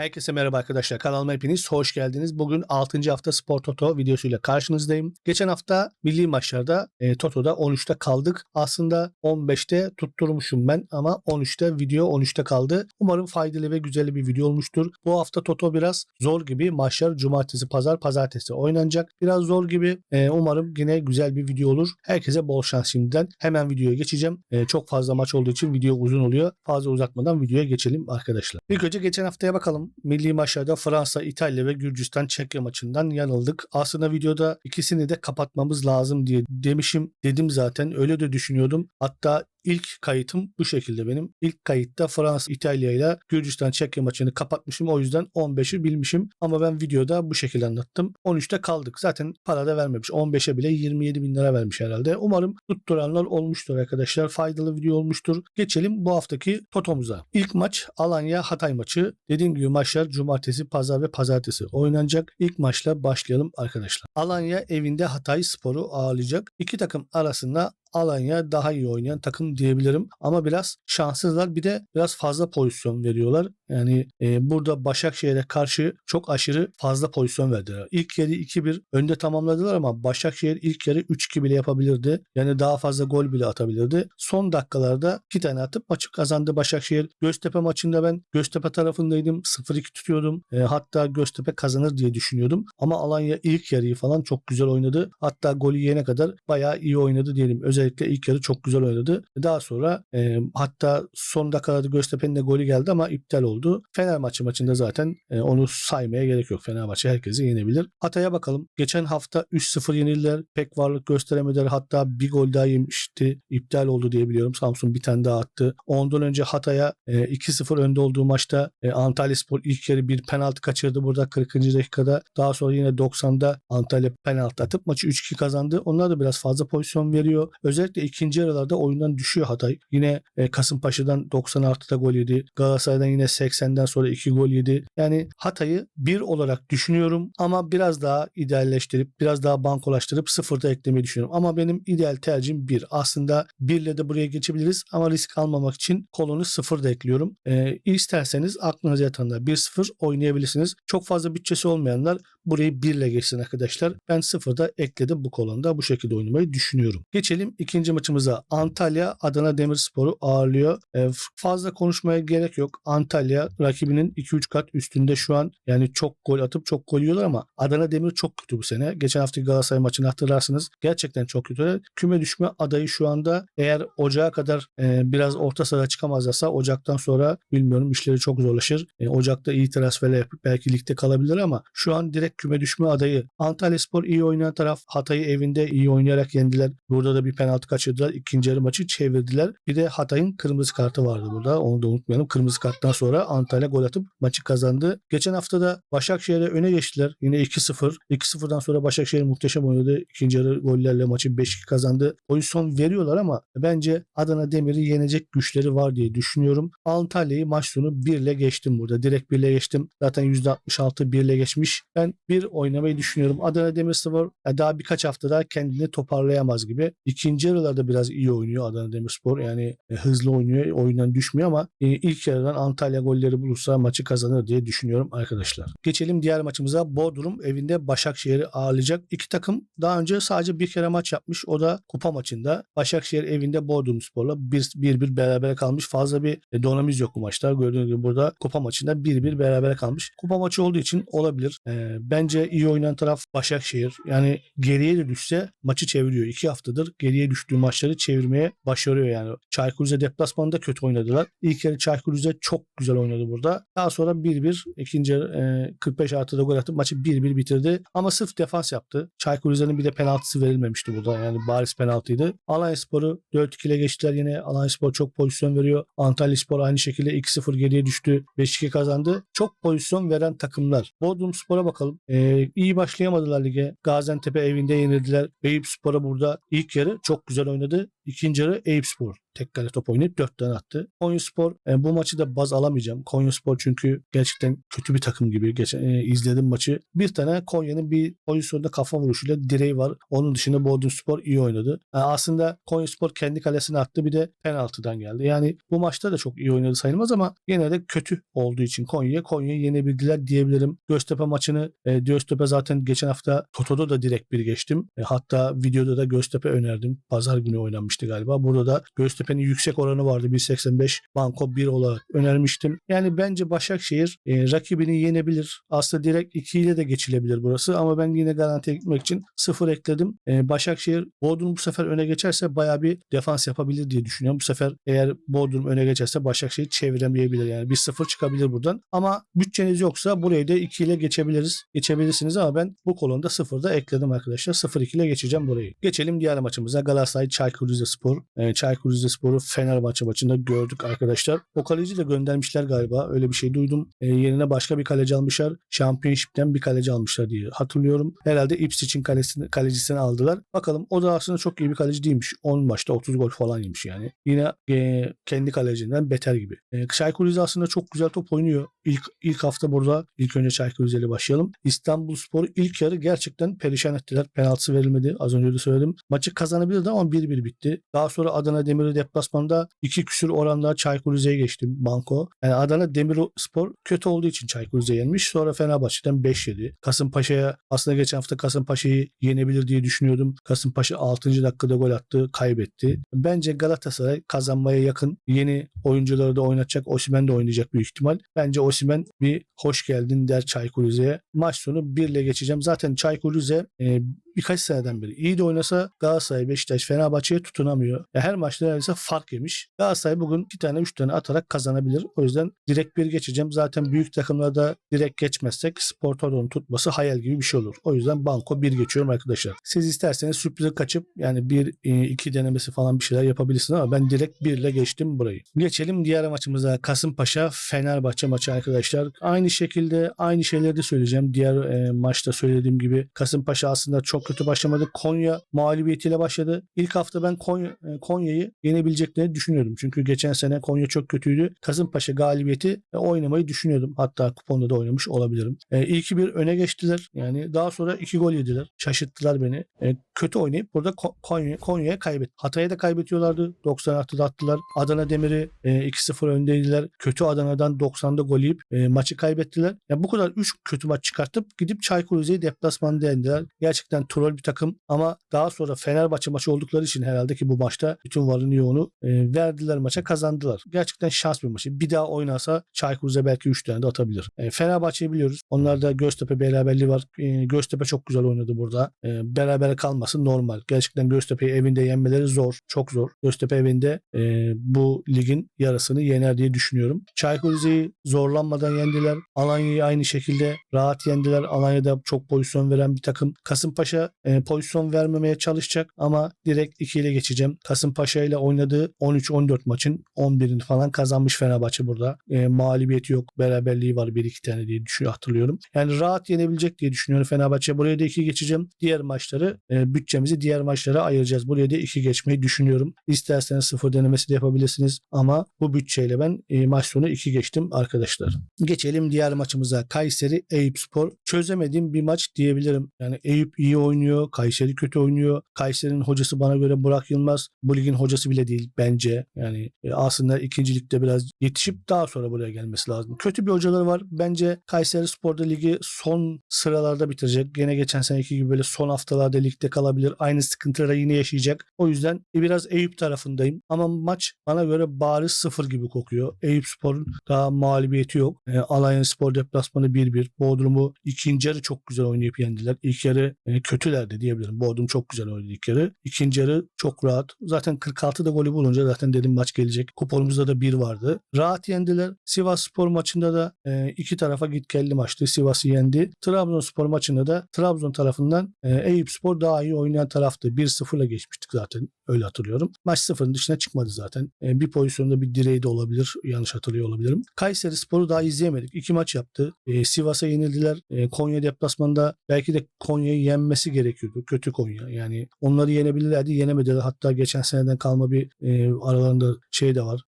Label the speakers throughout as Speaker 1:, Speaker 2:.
Speaker 1: Herkese merhaba arkadaşlar. Kanalıma hepiniz hoş geldiniz. Bugün 6. hafta Spor Toto videosuyla karşınızdayım. Geçen hafta milli maçlarda e, Toto'da 13'te kaldık. Aslında 15'te tutturmuşum ben ama 13'te video 13'te kaldı. Umarım faydalı ve güzel bir video olmuştur. Bu hafta Toto biraz zor gibi. Maçlar cumartesi, pazar, pazartesi oynanacak. Biraz zor gibi. E, umarım yine güzel bir video olur. Herkese bol şans şimdiden. Hemen videoya geçeceğim. E, çok fazla maç olduğu için video uzun oluyor. Fazla uzatmadan videoya geçelim arkadaşlar. İlk önce geçen haftaya bakalım. Milli maçlarda Fransa, İtalya ve Gürcistan Çekya maçından yanıldık. Aslında videoda ikisini de kapatmamız lazım diye demişim. Dedim zaten. Öyle de düşünüyordum. Hatta ilk kayıtım bu şekilde benim. İlk kayıtta Fransa, İtalya ile Gürcistan Çekya maçını kapatmışım. O yüzden 15'i bilmişim. Ama ben videoda bu şekilde anlattım. 13'te kaldık. Zaten para da vermemiş. 15'e bile 27 bin lira vermiş herhalde. Umarım tutturanlar olmuştur arkadaşlar. Faydalı video olmuştur. Geçelim bu haftaki Toto'muza. İlk maç Alanya Hatay maçı. Dediğim gibi maçlar cumartesi, pazar ve pazartesi oynanacak. İlk maçla başlayalım arkadaşlar. Alanya evinde Hatay Sporu ağırlayacak. İki takım arasında Alanya daha iyi oynayan takım diyebilirim. Ama biraz şanssızlar. Bir de biraz fazla pozisyon veriyorlar. Yani e, burada Başakşehir'e karşı çok aşırı fazla pozisyon verdiler. İlk yarı 2-1 önde tamamladılar ama Başakşehir ilk yarı 3-2 bile yapabilirdi. Yani daha fazla gol bile atabilirdi. Son dakikalarda 2 tane atıp maçı kazandı Başakşehir. Göztepe maçında ben Göztepe tarafındaydım. 0-2 tutuyordum. E, hatta Göztepe kazanır diye düşünüyordum. Ama Alanya ilk yarıyı falan çok güzel oynadı. Hatta golü yene kadar bayağı iyi oynadı diyelim. Özellikle ilk yarı çok güzel oynadı. Daha sonra e, hatta son dakikalarda Göztepe'nin de golü geldi ama iptal oldu. Fenerbahçe maçında zaten e, onu saymaya gerek yok. Fenerbahçe herkesi yenebilir. Hatay'a bakalım. Geçen hafta 3-0 yenildiler. Pek varlık gösteremediler. Hatta bir gol daha yemişti. İptal oldu diye biliyorum. Samsun bir tane daha attı. Ondan önce Hatay'a e, 2-0 önde olduğu maçta e, Antalya Spor ilk yarı bir penaltı kaçırdı burada 40. dakikada. Daha sonra yine 90'da Antalya penaltı atıp maçı 3-2 kazandı. Onlar da biraz fazla pozisyon veriyor. Özellikle ikinci yarılarda oyundan düşüyor Hatay. Yine e, Kasımpaşa'dan 90 artıda gol yedi. Galatasaray'dan yine 80'den sonra 2 gol yedi. Yani Hatay'ı bir olarak düşünüyorum ama biraz daha idealleştirip biraz daha bankolaştırıp sıfırda eklemeyi düşünüyorum. Ama benim ideal tercihim 1. Aslında 1 ile de buraya geçebiliriz ama risk almamak için kolonu sıfırda ekliyorum. Ee, isterseniz aklınıza yatanlar 1-0 oynayabilirsiniz. Çok fazla bütçesi olmayanlar burayı 1 ile geçsin arkadaşlar. Ben sıfırda ekledim bu kolonda. Bu şekilde oynamayı düşünüyorum. Geçelim ikinci maçımıza. Antalya Adana Demirspor'u ağırlıyor. Ee, fazla konuşmaya gerek yok. Antalya rakibinin 2-3 kat üstünde şu an. Yani çok gol atıp çok gol yiyorlar ama Adana Demir çok kötü bu sene. Geçen hafta Galatasaray maçını hatırlarsınız. Gerçekten çok kötü. Küme düşme adayı şu anda eğer Ocağa kadar e, biraz orta sahaya çıkamazlarsa Ocak'tan sonra bilmiyorum işleri çok zorlaşır. E, Ocak'ta iyi transferler yapıp belki ligde kalabilir ama şu an direkt küme düşme adayı. Antalya Spor iyi oynayan taraf Hatay'ı evinde iyi oynayarak yendiler. Burada da bir penaltı kaçırdılar. İkinci yarı maçı çevirdiler. Bir de Hatay'ın kırmızı kartı vardı burada. Onu da unutmayalım. Kırmızı karttan sonra Antalya gol atıp maçı kazandı. Geçen hafta da Başakşehir'e öne geçtiler. Yine 2-0. 2-0'dan sonra Başakşehir muhteşem oynadı. İkinci yarı gollerle maçı 5-2 kazandı. Pozisyon veriyorlar ama bence Adana Demir'i yenecek güçleri var diye düşünüyorum. Antalya'yı maç sonu 1 ile geçtim burada. Direkt 1 ile geçtim. Zaten %66 1 ile geçmiş. Ben bir oynamayı düşünüyorum. Adana Demirspor daha birkaç haftada kendini toparlayamaz gibi. İkinci yarılarda biraz iyi oynuyor Adana Demirspor. Yani e, hızlı oynuyor. Oyundan düşmüyor ama e, ilk yarıdan Antalya golleri bulursa maçı kazanır diye düşünüyorum arkadaşlar. Geçelim diğer maçımıza. Bodrum evinde Başakşehir'i ağırlayacak. İki takım daha önce sadece bir kere maç yapmış. O da kupa maçında. Başakşehir evinde Bodrum Spor'la 1-1 beraber kalmış. Fazla bir e, donamız yok bu maçta. Gördüğünüz gibi burada kupa maçında 1-1 beraber kalmış. Kupa maçı olduğu için olabilir. E, bence iyi oynayan taraf Başakşehir. Yani geriye de düşse maçı çeviriyor. İki haftadır geriye düştüğü maçları çevirmeye başarıyor yani. Çaykur Rize deplasmanında kötü oynadılar. İlk yarı Çaykur Rize çok güzel oynadı burada. Daha sonra 1-1 ikinci e, 45 artıda gol atıp maçı 1-1 bitirdi. Ama sırf defans yaptı. Çaykur Rize'nin bir de penaltısı verilmemişti burada. Yani bariz penaltıydı. Alanya Spor'u 4-2 ile geçtiler yine. Alanya Spor çok pozisyon veriyor. Antalya Spor aynı şekilde 2-0 geriye düştü. 5-2 kazandı. Çok pozisyon veren takımlar. Bodrum Spor'a bakalım. Ee, iyi başlayamadılar lige. Gaziantep'e evinde yenildiler. Eyüp Spor'a burada ilk yarı çok güzel oynadı. İkinci yarı Eyüpspor tek kale top oynayıp 4 tane attı. Konyaspor e, bu maçı da baz alamayacağım. Konyaspor çünkü gerçekten kötü bir takım gibi. Geçen e, izledim maçı. Bir tane Konya'nın bir pozisyonda kafa vuruşuyla direği var. Onun dışında Bodrumspor iyi oynadı. Yani aslında Konyaspor kendi kalesine attı bir de penaltıdan geldi. Yani bu maçta da çok iyi oynadı sayılmaz ama yine de kötü olduğu için Konya'ya Konya'yı yenebildiler diyebilirim. Göztepe maçını e, Göztepe zaten geçen hafta Toto'da da direkt bir geçtim. E, hatta videoda da Göztepe önerdim. Pazar günü oynanmıştı galiba. Burada da Göztepe'nin yüksek oranı vardı 1.85. Banko 1 olarak önermiştim. Yani bence Başakşehir e, rakibini yenebilir. Aslında direkt 2 ile de geçilebilir burası ama ben yine garantiye gitmek için 0 ekledim. E, Başakşehir Bodrum bu sefer öne geçerse baya bir defans yapabilir diye düşünüyorum. Bu sefer eğer Bodrum öne geçerse Başakşehir çeviremeyebilir. Yani bir 0 çıkabilir buradan. Ama bütçeniz yoksa burayı da 2 ile geçebiliriz. Geçebilirsiniz ama ben bu kolonda 0'da ekledim arkadaşlar. 0-2 ile geçeceğim burayı. Geçelim diğer maçımıza. Galatasaray Çaykur Rizespor. E, Çaykur Rizespor'u Fenerbahçe maçında gördük arkadaşlar. O kaleci de göndermişler galiba. Öyle bir şey duydum. E, yerine başka bir kaleci almışlar. Championship'ten bir kaleci almışlar diye hatırlıyorum. Herhalde Ipswich'in kalesini, kalecisini aldılar. Bakalım o da aslında çok iyi bir kaleci değilmiş. 10 maçta 30 gol falan yemiş yani. Yine e, kendi kalecinden beter gibi. E, Çaykur Rize aslında çok güzel top oynuyor. İlk, ilk hafta burada ilk önce Çaykur Rize ile başlayalım. İstanbul Spor ilk yarı gerçekten perişan ettiler. Penaltısı verilmedi. Az önce de söyledim. Maçı kazanabilirdi ama 1-1 bitti. Daha sonra Adana Demir'i deplasmanda iki küsür oranda Çaykur Rize'ye geçti Banko. Yani Adana Demirspor kötü olduğu için Çaykur Rize yenmiş. Sonra Fenerbahçe'den 5 yedi. Kasımpaşa'ya aslında geçen hafta Kasımpaşa'yı yenebilir diye düşünüyordum. Kasımpaşa 6. dakikada gol attı, kaybetti. Bence Galatasaray kazanmaya yakın yeni oyuncuları da oynatacak. Osimhen de oynayacak büyük ihtimal. Bence Osimhen bir hoş geldin der Çaykur Rize'ye. Maç sonu 1 ile geçeceğim. Zaten Çaykur Rize e, birkaç seneden beri iyi de oynasa Galatasaray, Beşiktaş, Fenerbahçe'ye tutunamıyor. Ya her maçta neredeyse fark yemiş. Galatasaray bugün 2 tane 3 tane atarak kazanabilir. O yüzden direkt bir geçeceğim. Zaten büyük takımlarda direkt geçmezsek Spor Toto'nun tutması hayal gibi bir şey olur. O yüzden banko 1 geçiyorum arkadaşlar. Siz isterseniz sürprize kaçıp yani 1 2 denemesi falan bir şeyler yapabilirsiniz ama ben direkt 1 ile geçtim burayı. Geçelim diğer maçımıza. Kasımpaşa Fenerbahçe maçı arkadaşlar. Aynı şekilde aynı şeyleri de söyleyeceğim. Diğer e, maçta söylediğim gibi Kasımpaşa aslında çok kötü başlamadı. Konya mağlubiyetiyle başladı. İlk hafta ben Konya, e, Konya'yı yenebileceklerini düşünüyordum. Çünkü geçen sene Konya çok kötüydü. Kasımpaşa galibiyeti e, oynamayı düşünüyordum. Hatta kuponda da oynamış olabilirim. E, ilk bir öne geçtiler. Yani daha sonra iki gol yediler. Şaşırttılar beni. E, kötü oynayıp burada Ko- Konya, Konya'ya kaybetti. Hatay'a da kaybediyorlardı. 90 artıda attılar. Adana Demir'i e, 2-0 öndeydiler. Kötü Adana'dan 90'da gol yiyip e, maçı kaybettiler. Ya bu kadar 3 kötü maç çıkartıp gidip Çaykur Rize'yi deplasmanda yendiler. Gerçekten troll bir takım ama daha sonra Fenerbahçe maçı oldukları için herhalde ki bu maçta bütün varını yoğunu e, verdiler maça kazandılar. Gerçekten şans bir maçı. Bir daha oynarsa Çaykur Rize belki 3 tane de atabilir. E, Fenerbahçe'yi biliyoruz. Onlarda Göztepe beraberliği var. E, Göztepe çok güzel oynadı burada. E, beraber kalması normal. Gerçekten Göztepe'yi evinde yenmeleri zor. Çok zor. Göztepe evinde e, bu ligin yarısını yener diye düşünüyorum. Çaykur Rize'yi zorlanmadan yendiler. Alanya'yı aynı şekilde rahat yendiler. Alanya'da çok pozisyon veren bir takım. Kasımpaşa e, pozisyon vermemeye çalışacak ama direkt 2 ile geçeceğim. Kasımpaşa ile oynadığı 13-14 maçın 11'ini falan kazanmış Fenerbahçe burada. E, mağlubiyeti yok. Beraberliği var 1-2 tane diye düşünüyor, hatırlıyorum. Yani rahat yenebilecek diye düşünüyorum Fenerbahçe. Buraya da 2 geçeceğim. Diğer maçları e, bütçemizi diğer maçlara ayıracağız. Buraya da 2 geçmeyi düşünüyorum. İsterseniz sıfır denemesi de yapabilirsiniz ama bu bütçeyle ben e, maç sonu 2 geçtim arkadaşlar. Geçelim diğer maçımıza. Kayseri Eyüpspor. Çözemediğim bir maç diyebilirim. Yani Eyüp iyi oynuyor. Kayseri kötü oynuyor. Kayseri'nin hocası bana göre Burak Yılmaz. Bu ligin hocası bile değil bence. Yani e, aslında ikincilikte biraz yetişip daha sonra buraya gelmesi lazım. Kötü bir hocaları var. Bence Kayseri Spor'da ligi son sıralarda bitirecek. Gene geçen seneki gibi böyle son haftalarda ligde kalabilir. Aynı sıkıntılara yine yaşayacak. O yüzden biraz Eyüp tarafındayım. Ama maç bana göre bariz sıfır gibi kokuyor. Eyüp Spor'un daha mağlubiyeti yok. E, Alanya Spor deplasmanı 1-1. Bodrum'u ikinci yarı çok güzel oynayıp yendiler. İlk yarı e, kötülerdi diyebilirim. Bodrum çok güzel oynadı ilk yarı. İkinci yarı çok rahat. Zaten 46'da golü bulunca zaten dedim maç gelecek. Kuponumuzda da bir vardı. Rahat yendiler. Sivas Spor maçında da e, iki tarafa git geldi maçtı. Sivas'ı yendi. Trabzonspor maçında da Trabzon tarafından e, Eyüp Spor daha iyi iyi oynayan taraftı. 1-0'la geçmiştik zaten öyle hatırlıyorum. Maç sıfırın dışına çıkmadı zaten. E, bir pozisyonda bir direği de olabilir. Yanlış hatırlıyor olabilirim. Kayseri Spor'u daha izleyemedik. İki maç yaptı. E, Sivas'a yenildiler. E, Konya deplasmanında belki de Konya'yı yenmesi gerekiyordu. Kötü Konya. Yani onları yenebilirlerdi. Yenemediler. Hatta geçen seneden kalma bir e, aralarında şey de var.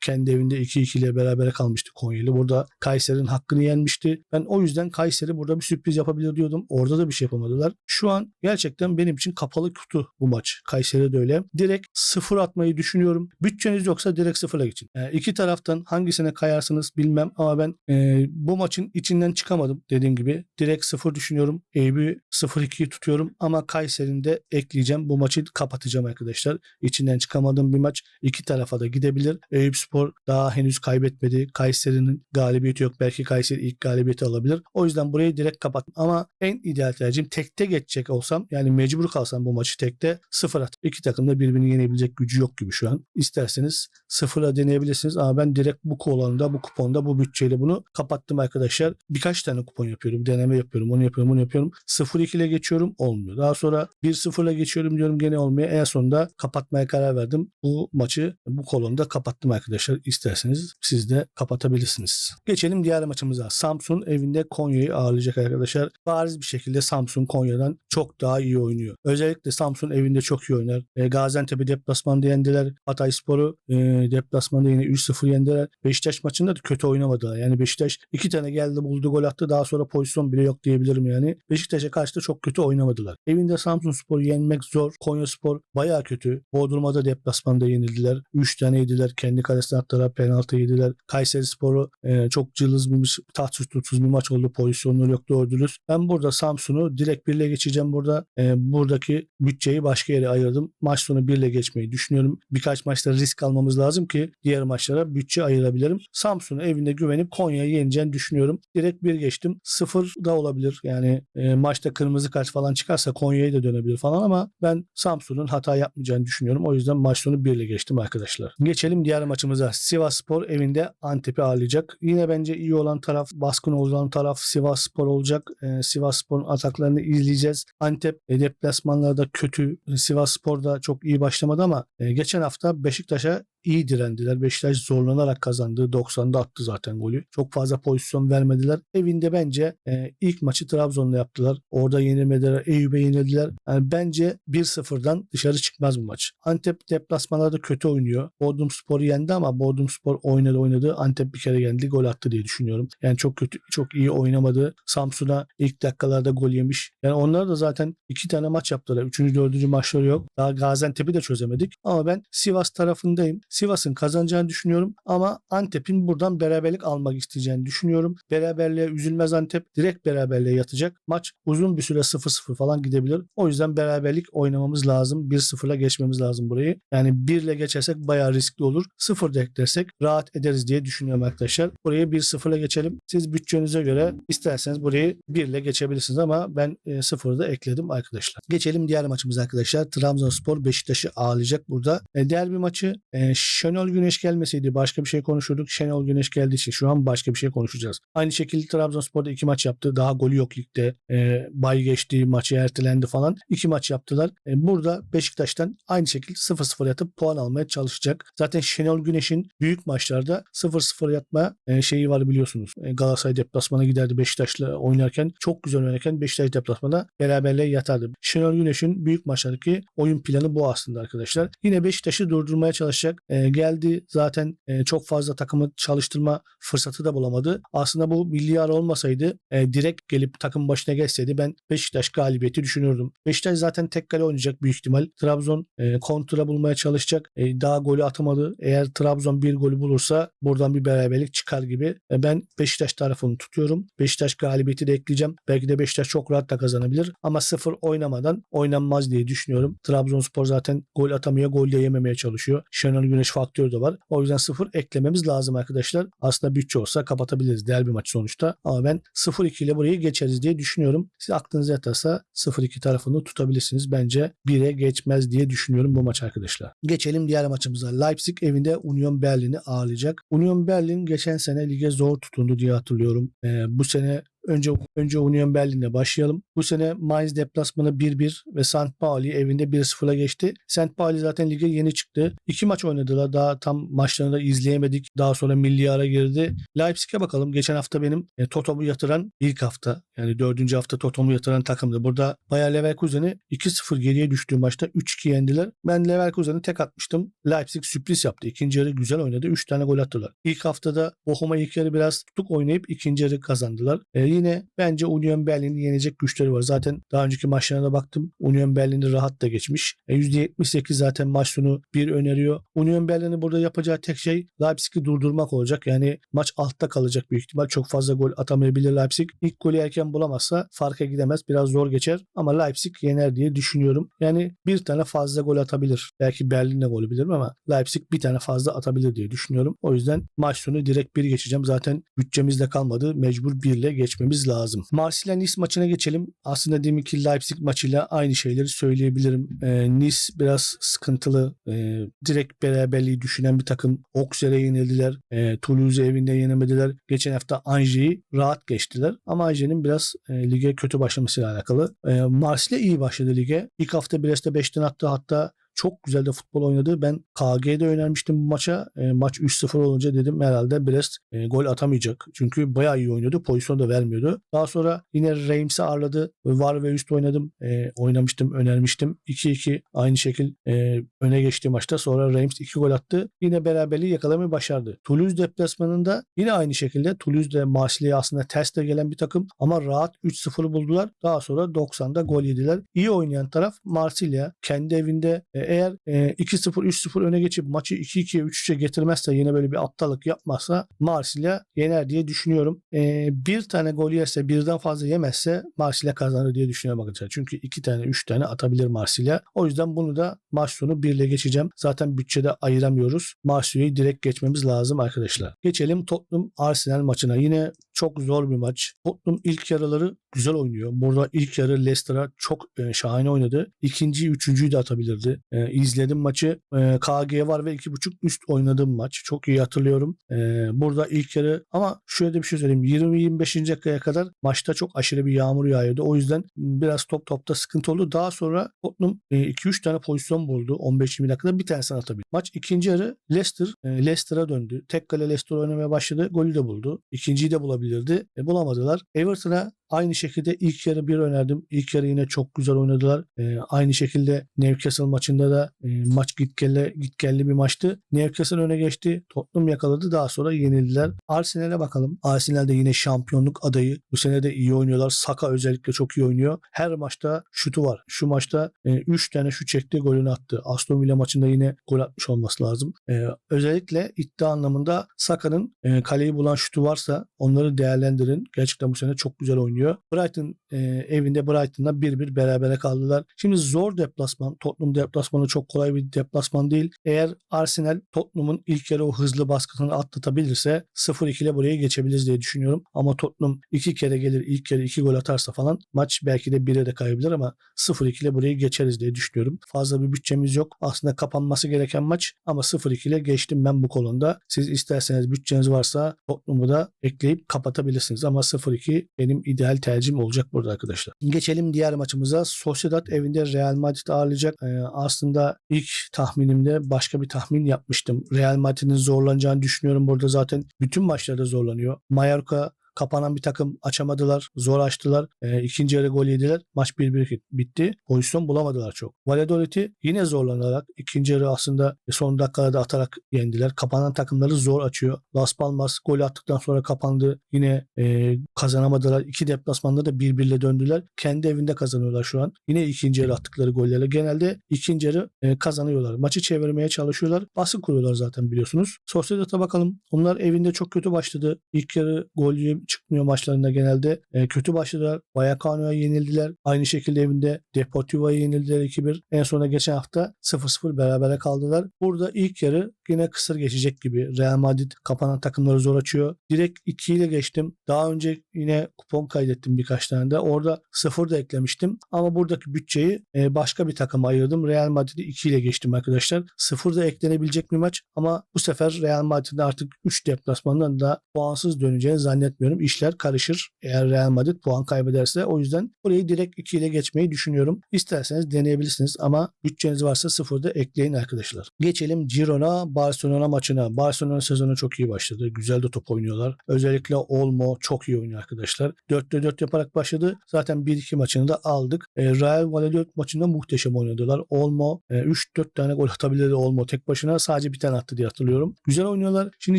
Speaker 1: Kendi evinde 2-2 ile berabere kalmıştı Konya'yla. Burada Kayseri'nin hakkını yenmişti. Ben o yüzden Kayseri burada bir sürpriz yapabilir diyordum. Orada da bir şey yapamadılar. Şu an gerçekten benim için kapalı kutu bu maç. Kayseri'de öyle. Direkt sıfır atmayı düşünüyorum. Bütçeniz yoksa direkt sıfıra geçin. Yani iki taraftan hangisine kayarsınız bilmem ama ben e, bu maçın içinden çıkamadım dediğim gibi. Direkt sıfır düşünüyorum. Eyüp'ü 0-2'yi tutuyorum ama Kayseri'ni de ekleyeceğim. Bu maçı kapatacağım arkadaşlar. İçinden çıkamadığım bir maç. İki tarafa da gidebilir. Eyüp Spor daha henüz kaybetmedi. Kayseri'nin galibiyeti yok. Belki Kayseri ilk galibiyeti alabilir. O yüzden burayı direkt kapat. Ama en ideal tercihim tekte geçecek olsam yani mecbur kalsam bu maçı tekte sıfır at. İki takım da birbirini yenebilecek gücü yok gibi şu an. İsterseniz sıfıra deneyebilirsiniz ama ben direkt bu kolonda, bu kuponda, bu bütçeyle bunu kapattım arkadaşlar. Birkaç tane kupon yapıyorum. Deneme yapıyorum. Onu yapıyorum, onu yapıyorum. 0-2 ile geçiyorum. Olmuyor. Daha sonra 1-0 ile geçiyorum diyorum gene olmuyor. En sonunda kapatmaya karar verdim. Bu maçı bu kolonda kapattım arkadaşlar. İsterseniz siz de kapatabilirsiniz. Geçelim diğer maçımıza. Samsun evinde Konya'yı ağırlayacak arkadaşlar. Bariz bir şekilde Samsun Konya'dan çok daha iyi oynuyor. Özellikle Samsun evinde çok iyi oynar. E, Gaziantep'i deplasmanda yendiler. Hatay Sporu e, deplasmanda yine 3-0 yendiler. Beşiktaş maçında da kötü oynamadılar. Yani Beşiktaş iki tane geldi buldu gol attı. Daha sonra pozisyon bile yok diyebilirim yani. Beşiktaş'a karşı da çok kötü oynamadılar. Evinde Samsun Spor'u yenmek zor. Konya Spor baya kötü. Bodrum'a da deplasmanda yenildiler. 3 tane yediler. Kendi kalesine attılar. Penaltı yediler. Kayseri Spor'u e, çok cılız bir tatsız tutsuz bir maç oldu. Pozisyonları yok doğru dürüst. Ben burada Samsun'u direkt birle geçeceğim burada. E, buradaki bütçeyi başka yere ayırdım. Maç sonu birle geçmeyi düşünüyorum. Birkaç maçta risk almamız lazım ki diğer maçlara bütçe ayırabilirim. Samsun'u evinde güvenip Konya'yı yeneceğini düşünüyorum. Direkt bir geçtim. Sıfır da olabilir. Yani e, maçta kırmızı kart falan çıkarsa Konya'yı da dönebilir falan ama ben Samsun'un hata yapmayacağını düşünüyorum. O yüzden maç sonu birle geçtim arkadaşlar. Geçelim diğer maçımıza. Sivas Spor evinde Antep'i ağırlayacak. Yine bence iyi olan taraf, baskın olan taraf Sivas Spor olacak. E, Sivas Spor'un ataklarını izleyeceğiz. Antep e, deplasmanlarda kötü. Sivas Spor da çok iyi başlamadı ama e, geçen hafta Beşiktaş'a iyi direndiler. Beşiktaş zorlanarak kazandı. 90'da attı zaten golü. Çok fazla pozisyon vermediler. Evinde bence e, ilk maçı Trabzon'la yaptılar. Orada yenilmediler. Eyüp'e yenildiler. Yani bence 1-0'dan dışarı çıkmaz bu maç. Antep deplasmalarda kötü oynuyor. Bodrum Spor'u yendi ama Bodrum Spor oynadı oynadı. Antep bir kere yendi. Gol attı diye düşünüyorum. Yani çok kötü, çok iyi oynamadı. Samsun'a ilk dakikalarda gol yemiş. Yani onlar da zaten iki tane maç yaptılar. Üçüncü, dördüncü maçları yok. Daha Gaziantep'i de çözemedik. Ama ben Sivas tarafındayım. Sivas'ın kazanacağını düşünüyorum ama Antep'in buradan beraberlik almak isteyeceğini düşünüyorum. Beraberliğe üzülmez Antep. Direkt beraberliğe yatacak. Maç uzun bir süre 0-0 falan gidebilir. O yüzden beraberlik oynamamız lazım. 1-0'la geçmemiz lazım burayı. Yani 1 ile geçersek bayağı riskli olur. 0 da eklersek rahat ederiz diye düşünüyorum arkadaşlar. Burayı 1-0'la geçelim. Siz bütçenize göre isterseniz burayı 1 ile geçebilirsiniz ama ben 0'ı da ekledim arkadaşlar. Geçelim diğer maçımız arkadaşlar. Trabzonspor Beşiktaş'ı ağırlayacak burada. E, diğer bir maçı e, Şenol Güneş gelmeseydi başka bir şey konuşurduk. Şenol Güneş geldiği için şu an başka bir şey konuşacağız. Aynı şekilde Trabzonspor'da iki maç yaptı. Daha golü yok ligde. E, bay geçti, maçı ertelendi falan. İki maç yaptılar. E, burada Beşiktaş'tan aynı şekilde 0-0 yatıp puan almaya çalışacak. Zaten Şenol Güneş'in büyük maçlarda 0-0 yatma e, şeyi var biliyorsunuz. E, Galatasaray deplasmana giderdi Beşiktaş'la oynarken. Çok güzel oynarken Beşiktaş deplasmana beraberliğe yatardı. Şenol Güneş'in büyük maçlardaki oyun planı bu aslında arkadaşlar. Yine Beşiktaş'ı durdurmaya çalışacak. E, geldi zaten e, çok fazla takımı çalıştırma fırsatı da bulamadı. Aslında bu milli ara olmasaydı e, direkt gelip takım başına geçseydi ben Beşiktaş galibiyeti düşünürdüm. Beşiktaş zaten tek kale oynayacak büyük ihtimal. Trabzon e, kontra bulmaya çalışacak. E, daha golü atamadı. Eğer Trabzon bir golü bulursa buradan bir beraberlik çıkar gibi. E, ben Beşiktaş tarafını tutuyorum. Beşiktaş galibiyeti de ekleyeceğim. Belki de Beşiktaş çok rahat da kazanabilir. Ama sıfır oynamadan oynanmaz diye düşünüyorum. Trabzonspor zaten gol atamıyor. Gol de yememeye çalışıyor. Şenol Güneş faktörü de var. O yüzden sıfır eklememiz lazım arkadaşlar. Aslında bütçe olsa kapatabiliriz. Değerli bir maç sonuçta. Ama ben 0-2 ile burayı geçeriz diye düşünüyorum. Siz aklınıza yatarsa 0-2 tarafını tutabilirsiniz. Bence 1'e geçmez diye düşünüyorum bu maç arkadaşlar. Geçelim diğer maçımıza. Leipzig evinde Union Berlin'i ağırlayacak. Union Berlin geçen sene lige zor tutundu diye hatırlıyorum. Ee, bu sene Önce önce Union Berlin'le başlayalım. Bu sene Mainz deplasmanı 1-1 ve St. Pauli evinde 1-0'a geçti. St. Pauli zaten lige yeni çıktı. İki maç oynadılar. Daha tam maçlarını da izleyemedik. Daha sonra milli ara girdi. Leipzig'e bakalım. Geçen hafta benim e, Toto'mu yatıran ilk hafta. Yani dördüncü hafta Toto'mu yatıran takımdı. Burada Bayer Leverkusen'i 2-0 geriye düştüğü maçta 3-2 yendiler. Ben Leverkusen'i tek atmıştım. Leipzig sürpriz yaptı. İkinci yarı güzel oynadı. 3 tane gol attılar. İlk haftada Bochum'a ilk yarı biraz tutuk oynayıp ikinci yarı kazandılar. E, yine bence Union Berlin'i yenecek güçleri var. Zaten daha önceki maçlarına da baktım. Union Berlin'i rahat da geçmiş. E, %78 zaten maç sonu bir öneriyor. Union Berlin'in burada yapacağı tek şey Leipzig'i durdurmak olacak. Yani maç altta kalacak büyük ihtimal. Çok fazla gol atamayabilir Leipzig. İlk golü erken bulamazsa farka gidemez. Biraz zor geçer. Ama Leipzig yener diye düşünüyorum. Yani bir tane fazla gol atabilir. Belki Berlin'le golü bilirim ama Leipzig bir tane fazla atabilir diye düşünüyorum. O yüzden maç sonu direkt bir geçeceğim. Zaten bütçemizde kalmadı. Mecbur bir ile geçmemiz lazım. Marsilya Nice maçına geçelim. Aslında deminki Leipzig maçıyla aynı şeyleri söyleyebilirim. Ee, Nice biraz sıkıntılı. Ee, direkt beraberliği düşünen bir takım. Auxerre'e yenildiler. Ee, Toulouse evinde yenemediler. Geçen hafta Angie'yi rahat geçtiler. Ama Angie'nin biraz e, lige kötü başlamasıyla alakalı. Ee, Marsilya iyi başladı lige. İlk hafta Brest'e 5'ten attı. Hatta çok güzel de futbol oynadı. Ben KG'de önermiştim bu maça. E, maç 3-0 olunca dedim herhalde Brest e, gol atamayacak. Çünkü bayağı iyi oynuyordu. Pozisyon da vermiyordu. Daha sonra yine Reims'i ağırladı. Var ve üst oynadım. E, oynamıştım, önermiştim. 2-2 aynı şekil e, öne geçti maçta. Sonra Reims 2 gol attı. Yine beraberliği yakalamayı başardı. Toulouse deplasmanında yine aynı şekilde Toulouse de Marsilya'ya aslında ters de gelen bir takım ama rahat 3-0 buldular. Daha sonra 90'da gol yediler. İyi oynayan taraf Marsilya. Kendi evinde e, eğer e, 2-0 3-0 öne geçip maçı 2-2'ye 3-3'e getirmezse yine böyle bir aptallık yapmazsa Marsilya yener diye düşünüyorum. E, bir tane gol yerse birden fazla yemezse Marsilya kazanır diye düşünüyorum arkadaşlar. Çünkü iki tane 3 tane atabilir Marsilya. O yüzden bunu da maç sonu 1 ile geçeceğim. Zaten bütçede ayıramıyoruz. Marsilya'yı direkt geçmemiz lazım arkadaşlar. Geçelim Tottenham Arsenal maçına. Yine çok zor bir maç. Tottenham ilk yarıları güzel oynuyor. Burada ilk yarı Leicester'a çok e, şahane oynadı. İkinciyi, üçüncüyü de atabilirdi. E, izledim maçı. E, KG var ve iki buçuk üst oynadığım maç. Çok iyi hatırlıyorum. E, burada ilk yarı ama şöyle bir şey söyleyeyim. 20-25. dakikaya kadar maçta çok aşırı bir yağmur yağıyordu. O yüzden biraz top topta sıkıntı oldu. Daha sonra Tottenham 2-3 tane pozisyon buldu. 15-20 dakikada bir tanesini atabildi. Maç ikinci yarı Leicester e, Leicester'a döndü. Tek kale Leicester oynamaya başladı. Golü de buldu. İkinciyi de bulabilirdi. E, bulamadılar. Everton'a Aynı şekilde ilk yarı bir önerdim. İlk yarı yine çok güzel oynadılar. E, aynı şekilde Newcastle maçında da e, maç gitgelli, gitgelli bir maçtı. Newcastle öne geçti. Tottenham yakaladı. Daha sonra yenildiler. Arsenal'e bakalım. Arsenal de yine şampiyonluk adayı. Bu sene de iyi oynuyorlar. Saka özellikle çok iyi oynuyor. Her maçta şutu var. Şu maçta 3 e, tane şut çekti golünü attı. Aston Villa maçında yine gol atmış olması lazım. E, özellikle iddia anlamında Saka'nın e, kaleyi bulan şutu varsa onları değerlendirin. Gerçekten bu sene çok güzel oynuyor oynuyor. Brighton e, evinde Brighton'la 1-1 berabere kaldılar. Şimdi zor deplasman. Tottenham deplasmanı çok kolay bir deplasman değil. Eğer Arsenal Tottenham'ın ilk yarı o hızlı baskısını atlatabilirse 0-2 ile buraya geçebiliriz diye düşünüyorum. Ama Tottenham iki kere gelir ilk yarı iki gol atarsa falan maç belki de 1'e de kayabilir ama 0-2 ile burayı geçeriz diye düşünüyorum. Fazla bir bütçemiz yok. Aslında kapanması gereken maç ama 0-2 ile geçtim ben bu kolonda. Siz isterseniz bütçeniz varsa Tottenham'ı da ekleyip kapatabilirsiniz ama 0-2 benim ideal tercihim olacak burada arkadaşlar. Geçelim diğer maçımıza. Sociedad evinde Real Madrid ağırlayacak. Ee, aslında ilk tahminimde başka bir tahmin yapmıştım. Real Madrid'in zorlanacağını düşünüyorum. Burada zaten bütün maçlarda zorlanıyor. Mallorca Kapanan bir takım açamadılar. Zor açtılar. E, ikinci yarı gol yediler. Maç 1-1 bitti. Pozisyon bulamadılar çok. Valladolid'i yine zorlanarak ikinci yarı aslında son dakikalarda atarak yendiler. Kapanan takımları zor açıyor. Las Palmas gol attıktan sonra kapandı. Yine e, kazanamadılar. İki deplasmanda da 1-1 ile döndüler. Kendi evinde kazanıyorlar şu an. Yine ikinci yarı attıkları gollerle. Genelde ikinci yarı e, kazanıyorlar. Maçı çevirmeye çalışıyorlar. Baskı kuruyorlar zaten biliyorsunuz. Sociedad'a bakalım. Onlar evinde çok kötü başladı. İlk yarı gol çıkmıyor maçlarında genelde. E, kötü başladılar. Vallecano'ya yenildiler. Aynı şekilde evinde Deportivo'ya yenildiler 2-1. En sona geçen hafta 0-0 berabere kaldılar. Burada ilk yarı yine kısır geçecek gibi. Real Madrid kapanan takımları zor açıyor. Direkt 2 ile geçtim. Daha önce yine kupon kaydettim birkaç tane de. Orada 0 da eklemiştim. Ama buradaki bütçeyi e, başka bir takıma ayırdım. Real Madrid'i 2 ile geçtim arkadaşlar. 0 da eklenebilecek bir maç ama bu sefer Real Madrid'in artık 3 deplasmandan da puansız döneceğini zannetmiyorum. Düşünüyorum. İşler karışır eğer Real Madrid puan kaybederse. O yüzden burayı direkt 2 ile geçmeyi düşünüyorum. İsterseniz deneyebilirsiniz ama bütçeniz varsa sıfırda ekleyin arkadaşlar. Geçelim Girona Barcelona maçına. Barcelona sezonu çok iyi başladı. Güzel de top oynuyorlar. Özellikle Olmo çok iyi oynuyor arkadaşlar. 4'te 4 yaparak başladı. Zaten 1-2 maçını da aldık. E, Real Valladolid maçında muhteşem oynadılar. Olmo e, 3-4 tane gol atabilirdi Olmo tek başına. Sadece bir tane attı diye hatırlıyorum. Güzel oynuyorlar. Şimdi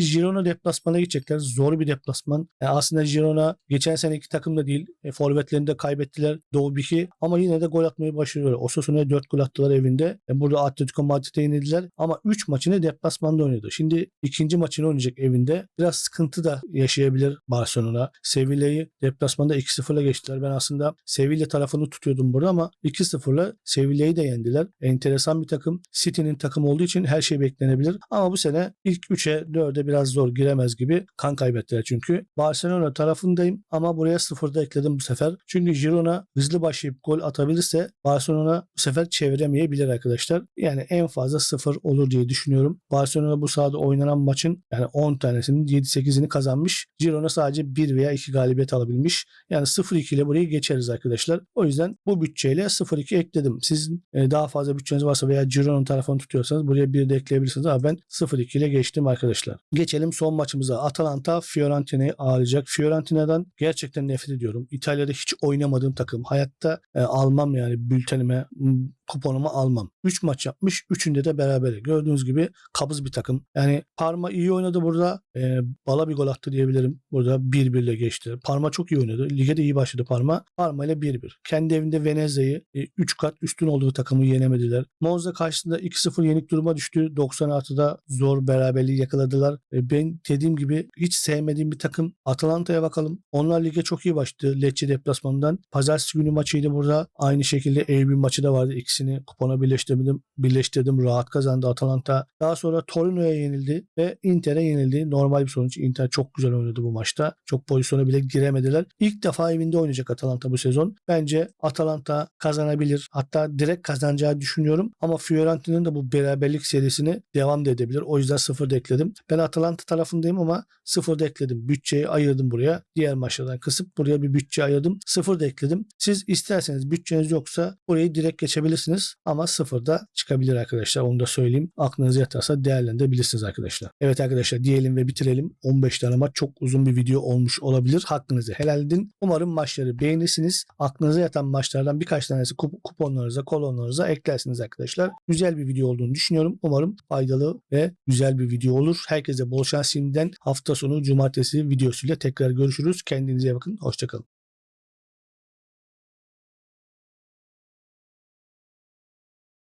Speaker 1: Girona deplasmana gidecekler. Zor bir deplasman. E, aslında Girona geçen seneki takım da değil. E, forvetlerini de kaybettiler. Doğu Biki ama yine de gol atmayı başarıyorlar. Osasuna'ya 4 gol attılar evinde. E, burada Atletico Madrid'e yenildiler ama 3 maçını deplasmanda oynadı. Şimdi ikinci maçını oynayacak evinde. Biraz sıkıntı da yaşayabilir Barcelona. Sevilla'yı deplasmanda 2-0'la geçtiler. Ben aslında Sevilla tarafını tutuyordum burada ama 2-0'la Sevilla'yı da yendiler. Enteresan bir takım. City'nin takım olduğu için her şey beklenebilir. Ama bu sene ilk 3'e 4'e biraz zor giremez gibi kan kaybettiler çünkü. Barcelona tarafındayım ama buraya 0'da ekledim bu sefer. Çünkü Girona hızlı başlayıp gol atabilirse Barcelona bu sefer çeviremeyebilir arkadaşlar. Yani en fazla 0 olur diye düşünüyorum. Barcelona bu sahada oynanan maçın yani 10 tanesinin 7-8'ini kazanmış. Girona sadece 1 veya 2 galibiyet alabilmiş. Yani 0-2 ile burayı geçeriz arkadaşlar. O yüzden bu bütçeyle 0-2 ekledim. Siz e, daha fazla bütçeniz varsa veya Girona'nın tarafını tutuyorsanız buraya 1 de ekleyebilirsiniz ama ben 0-2 ile geçtim arkadaşlar. Geçelim son maçımıza. Atalanta Fiorentina'yı ağırlayacak. Fiorentina'dan gerçekten nefret ediyorum. İtalya'da hiç oynamadığım takım. Hayatta e, almam yani bültenime kuponumu almam. 3 maç yapmış. Üçünde de berabere. Gördüğünüz gibi kabız bir takım. Yani Parma iyi oynadı burada. E, bala bir gol attı diyebilirim. Burada 1-1 ile geçti. Parma çok iyi oynadı. Lige de iyi başladı Parma. Parma ile 1-1. Kendi evinde Venezia'yı 3 kat üstün olduğu takımı yenemediler. Monza karşısında 2-0 yenik duruma düştü. 96'da zor beraberliği yakaladılar. E, ben dediğim gibi hiç sevmediğim bir takım. Atalanta'ya bakalım. Onlar lige çok iyi başladı. Lecce deplasmanından. Pazartesi günü maçıydı burada. Aynı şekilde Eyüp'ün maçı da vardı. İkisini kupona birleştirdim. Birleştirdim. Rahat kazandı Atalanta. Daha sonra Torino'ya yenildi ve Inter'e yenildi. Normal bir sonuç. Inter çok güzel oynadı bu maçta. Çok pozisyona bile giremediler. İlk defa evinde oynayacak Atalanta bu sezon. Bence Atalanta kazanabilir. Hatta direkt kazanacağı düşünüyorum. Ama Fiorentina'nın da bu beraberlik serisini devam da edebilir. O yüzden sıfırda ekledim. Ben Atalanta tarafındayım ama sıfırda ekledim. Bütçeyi ayırdım buraya. Diğer maçlardan kısıp buraya bir bütçe ayırdım. Sıfırda ekledim. Siz isterseniz bütçeniz yoksa burayı direkt geçebilirsiniz. Ama sıfırda çıkabilir arkadaşlar. Onu da söyleyeyim. Aklınız yatarsa değerlendirebilirsiniz arkadaşlar. Evet arkadaşlar diyelim ve bitirelim. 15 tane maç çok uzun bir video olmuş olabilir. Hakkınızı helal edin. Umarım maçları beğenirsiniz. Aklınıza yatan maçlardan birkaç tanesi kup- kuponlarınıza, kolonlarınıza eklersiniz arkadaşlar. Güzel bir video olduğunu düşünüyorum. Umarım faydalı ve güzel bir video olur. Herkese bol şans şimdiden. Hafta sonu cumartesi videosuyla tekrar görüşürüz. Kendinize bakın. Hoşçakalın.